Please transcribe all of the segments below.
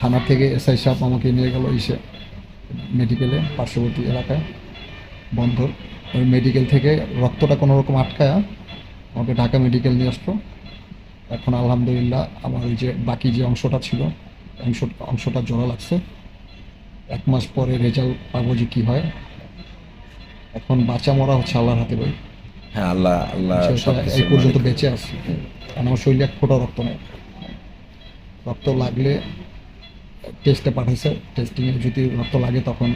থানা থেকে এসআই সাহেব আমাকে নিয়ে গেল ইসে মেডিকেলে পার্শ্ববর্তী এলাকায় বন্ধ ওই মেডিকেল থেকে রক্তটা কোনো রকম আটকায়া আমাকে ঢাকা মেডিকেল নিয়ে আসলো। এখন আলহামদুলিল্লাহ আমার ওই যে বাকি যে অংশটা ছিল অংশ অংশটা জোড়া লাগছে। এক মাস পরে রেজাল্ট পাবো যে কী হয়। এখন বাঁচা মরা হচ্ছে আল্লাহর হাতে ভাই। হ্যাঁ আল্লাহ আল্লাহ এই পর্যন্ত বেঁচে আছি। আমার শরীরে এক ফোটা রক্ত নেই। রক্ত লাগলে টেস্টে পাঠাইছে টেস্টিংয়ে যদি রক্ত লাগে তখন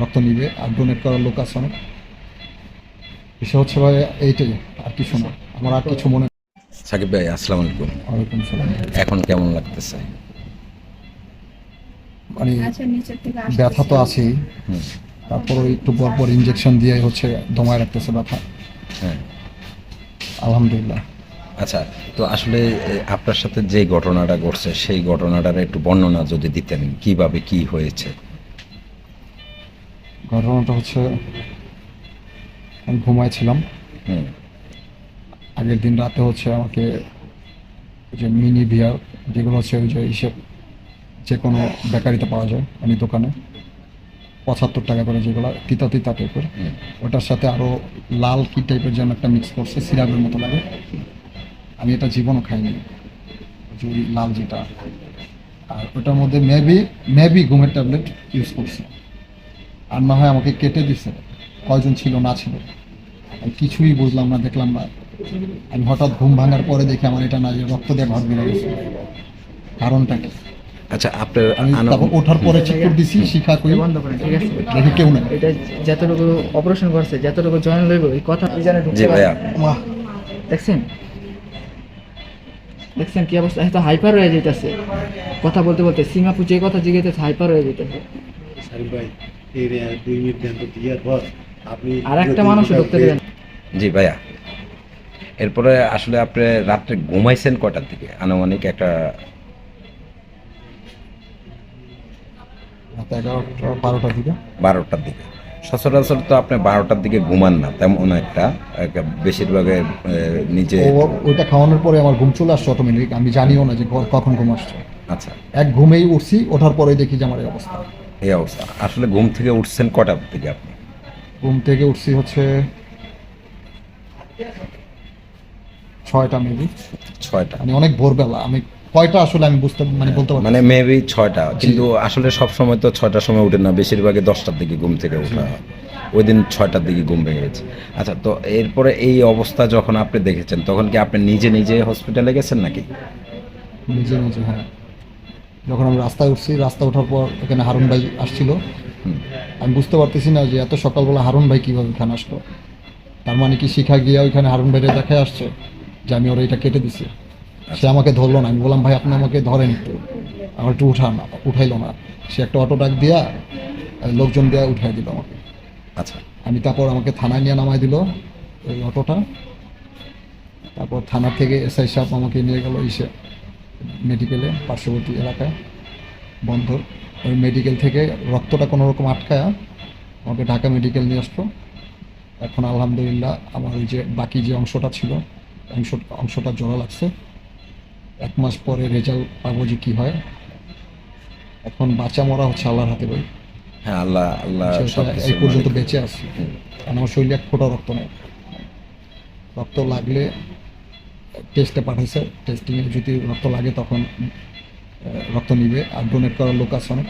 রক্ত নিবে আর ডোনেট করার লোক আছে অনেক। বিষয় হচ্ছে ভাই এইটাই আর কিছু না। আমার আর কিছু মনে সাকিব ভাই আসসালামু আলাইকুম। ওয়ালাইকুম সালাম। এখন কেমন লাগতেছে? মানে আচ্ছা। ব্যথা তো আছেই। হুম, তারপর একটু পর পর ইঞ্জেকশন দিয়ে হচ্ছে দমায় রাখতেছে ব্যথা। হ্যাঁ। আলহামদুলিল্লাহ। আচ্ছা তো আসলে আপনার সাথে যে ঘটনাটা ঘটছে সেই ঘটনাটার একটু বর্ণনা যদি দিতেন কীভাবে কি হয়েছে? ঘটনাটা হচ্ছে আমি ঘুমাইছিলাম। হুম। আগের দিন রাতে হচ্ছে আমাকে ওই যে মিনি বিয়ার যেগুলো হচ্ছে ওই যে হিসেব যে কোনো বেকারিতে পাওয়া যায় আমি দোকানে পঁচাত্তর টাকা করে যেগুলো তিতা তিতা টাইপের ওটার সাথে আরও লাল কি টাইপের যেন একটা মিক্স করছে সিরাপের মতো লাগে। আমি এটা জীবনও খাইনি। ওই লাল যেটা। আর ওটার মধ্যে মেবি মেবি ঘুমের ট্যাবলেট ইউজ করছে। আর না হয় আমাকে কেটে দিছে। কয়জন ছিল না ছিল। আমি কিছুই বুঝলাম না দেখলাম না। আমি হঠাৎ ঘুম ভাঙার পরে দেখি আমার এটা না যে রক্ত দিয়ে ঘর বেড়ে গেছে। কারণটা কি? আচ্ছা আপনার আমি ওঠার পরে চেক করে দিছি শিখা কই বন্ধ করেন ঠিক আছে? দেখি কেউ নেই এটা যতটুকু অপারেশন করছে যতটুকু জয়েন লইব এই কথা জানে ঢুকতে জি ভাইয়া। দেখছেন? দেখছেন কি অবস্থা? এত হাইপার হয়ে যেতেছে কথা বলতে বলতে সীমাপু যে কথা জিজ্ঞেস হাইপার হয়ে যেতেছে ভাই এই রে দুই মিনিট দেন তো দিয়ার পর আপনি আর একটা মানুষ ঢুকতে দেবেন জি ভাইয়া। এরপরে আসলে আপনি রাত্রে ঘুমাইছেন কটার দিকে? আনুমানিক একটা রাত এগারোটা বারোটার দিকে। বারোটার দিকে। সচরাচর তো আপনি বারোটার দিকে ঘুমান না তেমন একটা বেশিরভাগে নিজে ওইটা খাওয়ানোর পরে আমার ঘুম চলে আসছে অটোমেটিক আমি জানিও না যে কখন ঘুম আসছে। আচ্ছা। এক ঘুমেই উঠছি ওঠার পরে দেখি যে আমার এই অবস্থা। এই অবস্থা। আসলে ঘুম থেকে উঠছেন কটার দিকে আপনি? ঘুম থেকে উঠছি হচ্ছে ছয়টা মেবি। ছয়টা। আমি অনেক ভোরবেলা আমি কয়টা আসলে আমি বুঝতে মানে বলতে পারছি মানে মেবি ছয়টা কিন্তু আসলে সব সময় তো ছয়টার সময় উঠেন না বেশিরভাগই দশটার দিকে ঘুম থেকে ওঠা। ওই দিন ছয়টার দিকে ঘুম ভেঙে গেছে। আচ্ছা তো এরপরে এই অবস্থা যখন আপনি দেখেছেন তখন কি আপনি নিজে নিজে হসপিটালে গেছেন নাকি? নিজে নিজে হ্যাঁ। যখন আমি রাস্তায় উঠছি রাস্তা ওঠার পর এখানে হারুন ভাই আসছিল। আমি বুঝতে পারতেছি না যে এত সকালবেলা হারুন ভাই কীভাবে এখানে আসলো। তার মানে কি শিখা গিয়ে ওইখানে হারুন ভাইরে দেখে আসছে যে আমি ওর এটা কেটে দিছি? সে আমাকে ধরলো না। আমি বললাম ভাই আপনি আমাকে ধরেন একটু। আমার একটু উঠান উঠাইলো না। সে একটা অটো ডাক দিয়া লোকজন দিয়া উঠাই দিল আমাকে। আচ্ছা। আমি তারপর আমাকে থানায় নিয়ে নামাই দিল ওই অটোটা। তারপর থানা থেকে এসআই সাহেব আমাকে নিয়ে গেল ইসে মেডিকেলে পার্শ্ববর্তী এলাকায় বন্ধ ওই মেডিকেল থেকে রক্তটা কোনো রকম আটকায়া আমাকে ঢাকা মেডিকেল নিয়ে আসলো। এখন আলহামদুলিল্লাহ আমার ওই যে বাকি যে অংশটা ছিল অংশ অংশটা জোড়া লাগছে। এক মাস পরে রেজাল্ট পাবো যে কী হয়। এখন বাঁচা মরা হচ্ছে আল্লাহর হাতে ভাই। হ্যাঁ আল্লাহ আল্লাহ সব সেটা কিছু এই পর্যন্ত বেঁচে আছি। আমার শরীরে এক ফোঁটা রক্ত নেই। রক্ত লাগলে টেস্টে পাঠাইছে। টেস্টিংয়ে যদি রক্ত লাগে তখন রক্ত নিবে। আর ডোনেট করার লোক আছে অনেক।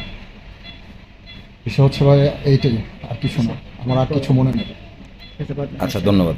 বিষয় হচ্ছে ভাই এইটাই। আর কিছু না। আমার আর কিছু মনে নেই। আচ্ছা ধন্যবাদ।